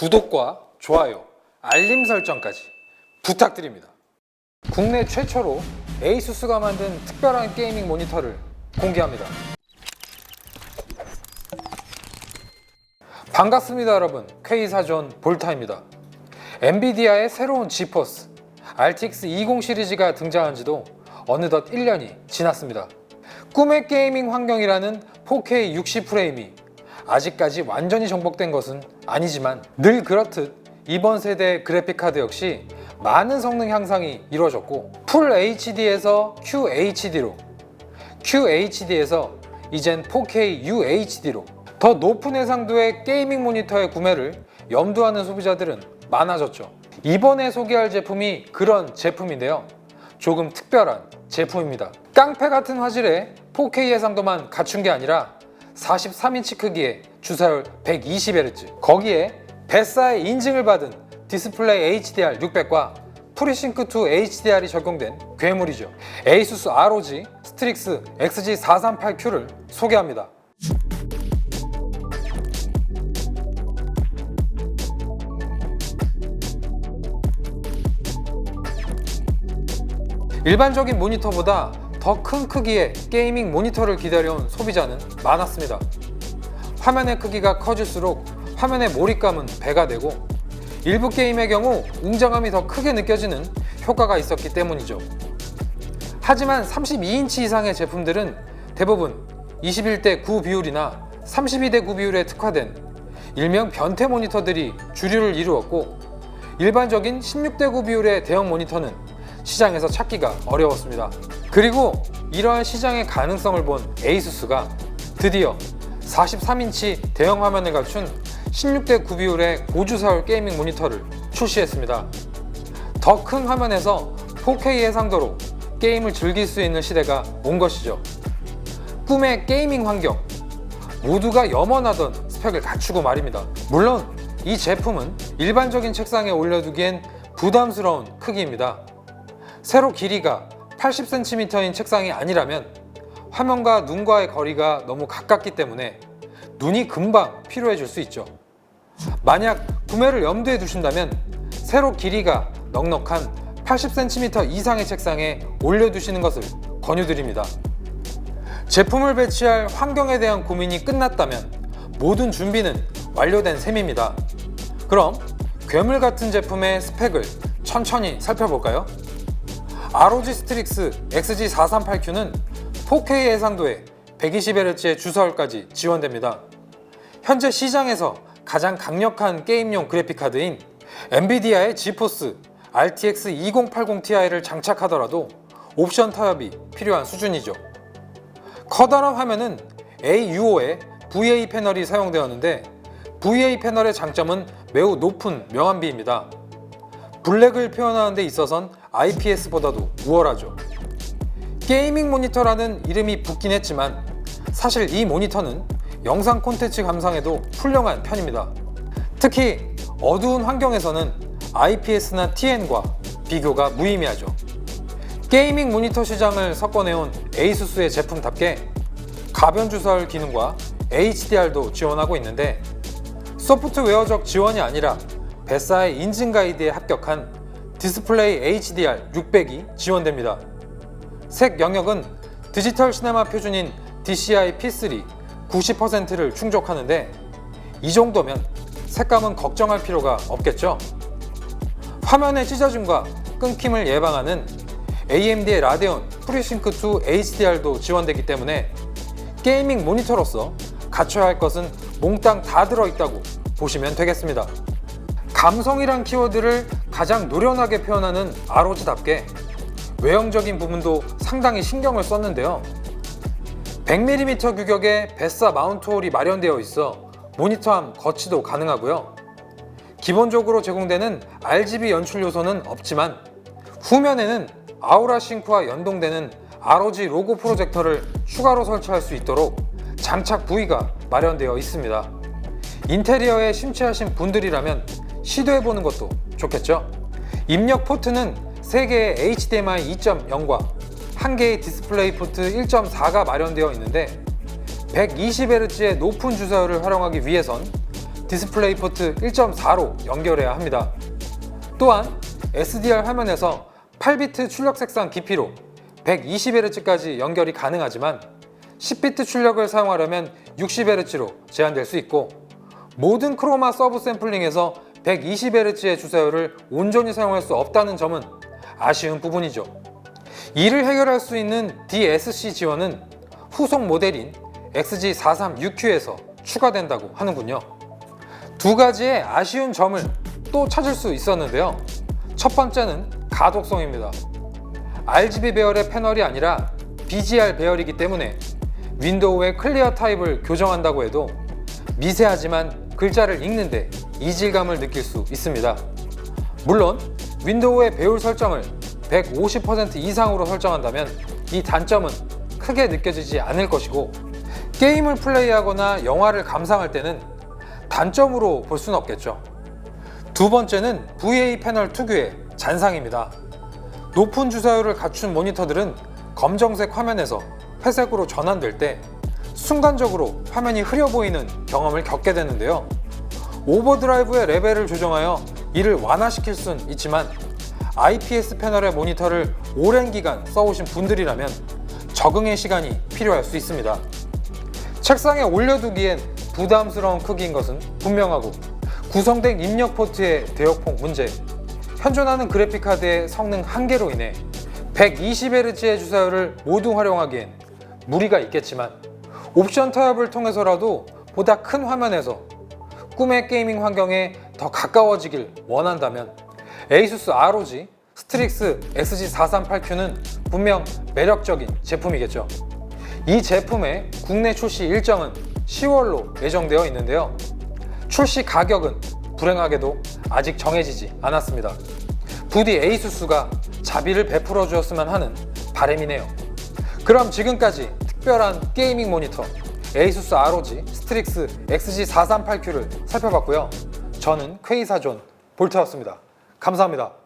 구독과 좋아요, 알림 설정까지 부탁드립니다. 국내 최초로 에이수스가 만든 특별한 게이밍 모니터를 공개합니다. 반갑습니다 여러분 K사전 볼타입니다 엔비디아의 새로운 지포스 RTX 20 시리즈가 등장한 지도 어느덧 1년이 지났습니다 꿈의 게이밍 환경이라는 4K 60프레임이 아직까지 완전히 정복된 것은 아니지만 늘 그렇듯 이번 세대 그래픽 카드 역시 많은 성능 향상이 이루어졌고 풀 HD에서 QHD로 QHD에서 이젠 4K UHD로 더 높은 해상도의 게이밍 모니터의 구매를 염두하는 소비자들은 많아졌죠. 이번에 소개할 제품이 그런 제품인데요. 조금 특별한 제품입니다. 깡패 같은 화질의 4K 해상도만 갖춘 게 아니라 43인치 크기의 주사율 120Hz 거기에 베사의 인증을 받은 디스플레이 HDR 600과 프리싱크2 HDR이 적용된 괴물이죠. ASUS ROG 스트릭스 XG438Q를 소개합니다. 일반적인 모니터보다 더 큰 크기의 게이밍 모니터를 기다려온 소비자는 많았습니다. 화면의 크기가 커질수록 화면의 몰입감은 배가 되고 일부 게임의 경우 웅장함이 더 크게 느껴지는 효과가 있었기 때문이죠. 하지만 32인치 이상의 제품들은 대부분 21대 9 비율이나 32대 9 비율에 특화된 일명 변태 모니터들이 주류를 이루었고 일반적인 16대 9 비율의 대형 모니터는 시장에서 찾기가 어려웠습니다. 그리고 이러한 시장의 가능성을 본 에이수스가 드디어 43인치 대형 화면을 갖춘 16대 9 비율의 고주사율 게이밍 모니터를 출시했습니다. 더 큰 화면에서 4K 해상도로 게임을 즐길 수 있는 시대가 온 것이죠. 꿈의 게이밍 환경. 모두가 염원하던 스펙을 갖추고 말입니다. 물론 이 제품은 일반적인 책상에 올려두기엔 부담스러운 크기입니다. 세로 길이가 80cm인 책상이 아니라면 화면과 눈과의 거리가 너무 가깝기 때문에 눈이 금방 피로해질 수 있죠. 만약 구매를 염두에 두신다면 세로 길이가 넉넉한 80cm 이상의 책상에 올려두시는 것을 권유드립니다. 제품을 배치할 환경에 대한 고민이 끝났다면 모든 준비는 완료된 셈입니다. 그럼 괴물 같은 제품의 스펙을 천천히 살펴볼까요? ROG 스트릭스 XG438Q는 4K 해상도에 120Hz의 주사율까지 지원됩니다. 현재 시장에서 가장 강력한 게임용 그래픽카드인 엔비디아의 지포스 RTX 2080 Ti를 장착하더라도 옵션 타협이 필요한 수준이죠. 커다란 화면은 AUO의 VA 패널이 사용되었는데 VA 패널의 장점은 매우 높은 명암비입니다. 블랙을 표현하는 데 있어선 IPS보다도 우월하죠. 게이밍 모니터라는 이름이 붙긴 했지만 사실 이 모니터는 영상 콘텐츠 감상에도 훌륭한 편입니다. 특히 어두운 환경에서는 IPS나 TN과 비교가 무의미하죠. 게이밍 모니터 시장을 섞어내온 에이수스의 제품답게 가변 주사율 기능과 HDR도 지원하고 있는데 소프트웨어적 지원이 아니라 베사의 인증 가이드에 합격한 디스플레이 HDR 600이 지원됩니다. 색 영역은 디지털 시네마 표준인 DCI P3 90%를 충족하는데 이 정도면 색감은 걱정할 필요가 없겠죠? 화면의 찢어짐과 끊김을 예방하는 AMD의 라데온 프리싱크2 HDR도 지원되기 때문에 게이밍 모니터로서 갖춰야 할 것은 몽땅 다 들어있다고 보시면 되겠습니다. 감성이란 키워드를 가장 노련하게 표현하는 ROG답게 외형적인 부분도 상당히 신경을 썼는데요. 100mm 규격의 베사 마운트 홀이 마련되어 있어 모니터함 거치도 가능하고요. 기본적으로 제공되는 RGB 연출 요소는 없지만 후면에는 아우라 싱크와 연동되는 ROG 로고 프로젝터를 추가로 설치할 수 있도록 장착 부위가 마련되어 있습니다. 인테리어에 심취하신 분들이라면 시도해보는 것도 좋겠죠? 입력 포트는 3개의 HDMI 2.0과 1개의 디스플레이 포트 1.4가 마련되어 있는데 120Hz의 높은 주사율을 활용하기 위해선 디스플레이 포트 1.4로 연결해야 합니다. 또한 SDR 화면에서 8비트 출력 색상 깊이로 120Hz까지 연결이 가능하지만 10비트 출력을 사용하려면 60Hz로 제한될 수 있고 모든 크로마 서브 샘플링에서 120Hz의 주사율을 온전히 사용할 수 없다는 점은 아쉬운 부분이죠. 이를 해결할 수 있는 DSC 지원은 후속 모델인 XG43UQ에서 추가된다고 하는군요. 두 가지의 아쉬운 점을 또 찾을 수 있었는데요. 첫 번째는 가독성입니다. RGB 배열의 패널이 아니라 BGR 배열이기 때문에 윈도우의 클리어 타입을 교정한다고 해도 미세하지만 글자를 읽는데 이질감을 느낄 수 있습니다. 물론 윈도우의 배율 설정을 150% 이상으로 설정한다면 이 단점은 크게 느껴지지 않을 것이고 게임을 플레이하거나 영화를 감상할 때는 단점으로 볼 수는 없겠죠. 두 번째는 VA 패널 특유의 잔상입니다. 높은 주사율을 갖춘 모니터들은 검정색 화면에서 회색으로 전환될 때 순간적으로 화면이 흐려 보이는 경험을 겪게 되는데요. 오버드라이브의 레벨을 조정하여 이를 완화시킬 순 있지만 IPS 패널의 모니터를 오랜 기간 써오신 분들이라면 적응의 시간이 필요할 수 있습니다. 책상에 올려두기엔 부담스러운 크기인 것은 분명하고 구성된 입력 포트의 대역폭 문제, 현존하는 그래픽카드의 성능 한계로 인해 120Hz의 주사율을 모두 활용하기엔 무리가 있겠지만 옵션 타협을 통해서라도 보다 큰 화면에서 꿈의 게이밍 환경에 더 가까워지길 원한다면 ASUS ROG 스트릭스 XG438Q는 분명 매력적인 제품이겠죠. 이 제품의 국내 출시 일정은 10월로 예정되어 있는데요. 출시 가격은 불행하게도 아직 정해지지 않았습니다. 부디 에이수스가 자비를 베풀어 주었으면 하는 바람이네요. 그럼 지금까지 특별한 게이밍 모니터 에이수스 ROG 스트릭스 XG438Q를 살펴봤고요. 저는 퀘이사존 볼트였습니다. 감사합니다.